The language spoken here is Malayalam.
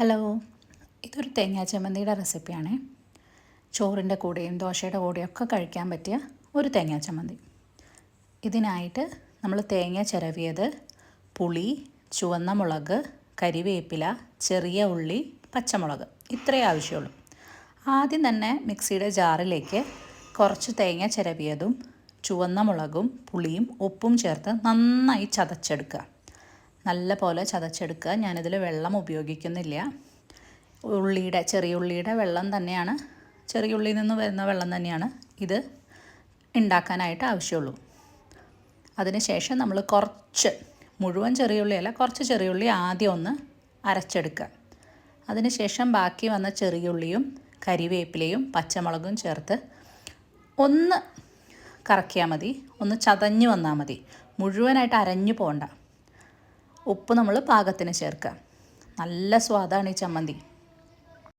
ഹലോ ഇതൊരു തേങ്ങാ ചമ്മന്തിയുടെ റെസിപ്പിയാണ്. ചോറിന്റെ കൂടെയും ദോശയുടെ കൂടെയും ഒക്കെ കഴിക്കാൻ പറ്റിയ ഒരു തേങ്ങാ ചമ്മന്തി. ഇതിനായിട്ട് നമ്മൾ തേങ്ങ ചിരവിയത് പുളി ചുവന്ന മുളക് കരിവേപ്പില ചെറിയ ഉള്ളി പച്ചമുളക്. ഇത്രയേ ആവശ്യമുള്ളൂ. ആദ്യം തന്നെ മിക്സിയുടെ ജാറിലേക്ക് കുറച്ച് തേങ്ങ ചിരവിയതും ചുവന്ന മുളകും പുളിയും ഉപ്പും ചേർത്ത് നന്നായി ചതച്ചെടുക്കുക. നല്ല പോലെ ചതച്ചെടുക്കുക. ഞാനിതിൽ വെള്ളം ഉപയോഗിക്കുന്നില്ല. ഉള്ളിയുടെ ചെറിയ ഉള്ളിയുടെ വെള്ളം തന്നെയാണ്. ചെറിയ ഉള്ളിയിൽ നിന്ന് വരുന്ന വെള്ളം തന്നെയാണ് ഇത് ഉണ്ടാക്കാനായിട്ട് ആവശ്യമുള്ളൂ. അതിനുശേഷം നമ്മൾ കുറച്ച് മുഴുവൻ ചെറിയ ഉള്ളിയല്ല കുറച്ച് ചെറിയ ഉള്ളി ആദ്യം ഒന്ന് അരച്ചെടുക്കുക. അതിനുശേഷം ബാക്കി വന്ന ചെറിയ ഉള്ളിയും കരിവേപ്പിലയും പച്ചമുളകും ചേർത്ത് ഒന്ന് കറക്കിയാൽ മതി. ഒന്ന് ചതഞ്ഞ് വന്നാൽ മതി. മുഴുവനായിട്ട് അരഞ്ഞു പോകണ്ട. ഉപ്പ് നമ്മൾ പാകത്തിന് ചേർക്കുക. നല്ല സ്വാദാണ് ഈ ചമ്മന്തി.